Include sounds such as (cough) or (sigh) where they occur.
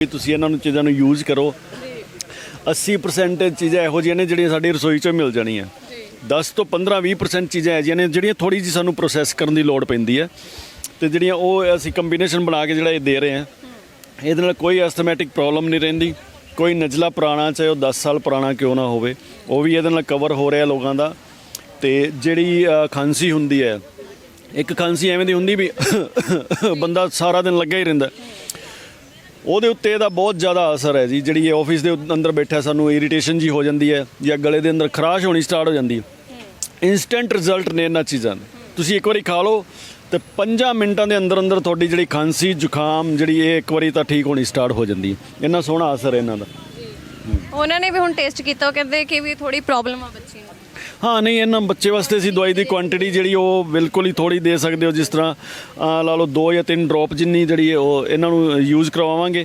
ਵੀ ਤੁਸੀਂ ਇਹਨਾਂ ਨੂੰ ਚੀਜ਼ਾਂ ਨੂੰ ਯੂਜ਼ ਕਰੋ। 80% ਚੀਜ਼ਾਂ ਇਹੋ ਜਿਹੀਆਂ ਨੇ ਜਿਹੜੀਆਂ ਸਾਡੀ ਰਸੋਈ 'ਚੋਂ ਮਿਲ ਜਾਣੀਆਂ। 10 ਤੋਂ 15 20% ਚੀਜ਼ਾਂ ਇਹੋ ਜਿਹੀਆਂ ਨੇ ਜਿਹੜੀਆਂ ਥੋੜੀ ਜਿਹੀ ਸਾਨੂੰ ਪ੍ਰੋਸੈਸ ਕਰਨ ਦੀ ਲੋੜ ਪੈਂਦੀ ਹੈ। ਤੇ ਜਿਹੜੀਆਂ ਉਹ ਅਸੀਂ ਕੰਬੀਨੇਸ਼ਨ ਬਣਾ ਕੇ ਜਿਹੜਾ ਇਹ ਦੇ ਰਹੇ ਹਾਂ। ਇਹਦੇ ਨਾਲ ਕੋਈ ਐਸਥਮੈਟਿਕ ਪ੍ਰੋਬਲਮ ਨਹੀਂ ਰਹਿੰਦੀ। ਕੋਈ ਨਜਲਾ ਪੁਰਾਣਾ ਚਾਹੇ ਉਹ 10 ਸਾਲ ਪੁਰਾਣਾ ਕਿਉਂ ਨਾ ਹੋਵੇ। ਉਹ ਵੀ ਇਹਦੇ ਨਾਲ ਕਵਰ ਹੋ ਰਿਹਾ ਲੋਕਾਂ ਦਾ। ਤੇ ਜਿਹੜੀ ਖਾਂਸੀ ਹੁੰਦੀ ਹੈ, ਇੱਕ ਖਾਂਸੀ ਐਵੇਂ ਦੀ ਹੁੰਦੀ ਵੀ (coughs) ਬੰਦਾ ਸਾਰਾ ਦਿਨ ਲੱਗਾ ਹੀ ਰਹਿੰਦਾ। ਉਹਦੇ ਉੱਤੇ ਇਹਦਾ ਬਹੁਤ ਜ਼ਿਆਦਾ ਅਸਰ ਹੈ ਜੀ, ਜਿਹੜੀ ਇਹ ਆਫਿਸ ਦੇ ਅੰਦਰ ਬੈਠਾ ਸਾਨੂੰ ਇਰੀਟੇਸ਼ਨ ਜੀ ਹੋ ਜਾਂਦੀ ਹੈ ਜਾਂ ਗਲੇ ਦੇ ਅੰਦਰ ਖਰਾਸ਼ ਹੋਣੀ ਸਟਾਰਟ ਹੋ ਜਾਂਦੀ ਹੈ। ਇਨਸਟੈਂਟ ਰਿਜ਼ਲਟ ਨੇ ਇਹਨਾਂ ਚੀਜ਼ਾਂ ਦੇ। ਤੁਸੀਂ ਇੱਕ ਵਾਰੀ ਖਾ ਲਓ ਤੇ 5 ਮਿੰਟਾਂ ਦੇ ਅੰਦਰ ਅੰਦਰ ਤੁਹਾਡੀ ਜਿਹੜੀ ਖਾਂਸੀ, ਜ਼ੁਕਾਮ, ਜਿਹੜੀ ਇਹ ਇੱਕ ਵਾਰੀ ਤਾਂ ਠੀਕ ਹੋਣੀ ਸਟਾਰਟ ਹੋ ਜਾਂਦੀ ਹੈ। ਇੰਨਾ ਸੋਹਣਾ ਅਸਰ ਹੈ ਇਹਨਾਂ ਦਾ। ਉਹਨਾਂ ਨੇ ਵੀ ਹੁਣ ਟੇਸਟ ਕੀਤਾ, ਉਹ ਕਹਿੰਦੇ ਕਿ ਵੀ ਥੋੜੀ ਪ੍ਰੋਬਲਮ ਆ ਬੱਚੀ ਨੂੰ। ਹਾਂ, ਨਹੀਂ, ਇਹਨਾਂ ਬੱਚੇ ਵਾਸਤੇ ਅਸੀਂ ਦਵਾਈ ਦੀ ਕੁਆਂਟੀਟੀ ਜਿਹੜੀ ਉਹ ਬਿਲਕੁਲ ਹੀ ਥੋੜੀ ਦੇ ਸਕਦੇ ਹੋ ਜਿਸ ਤਰ੍ਹਾਂ ਲਾ ਲਓ 2 ਜਾਂ 3 ਡ੍ਰੌਪ ਜਿੰਨੀ ਜਿਹੜੀ ਹੈ ਉਹ ਇਹਨਾਂ ਨੂੰ ਯੂਜ਼ ਕਰਵਾਵਾਂਗੇ।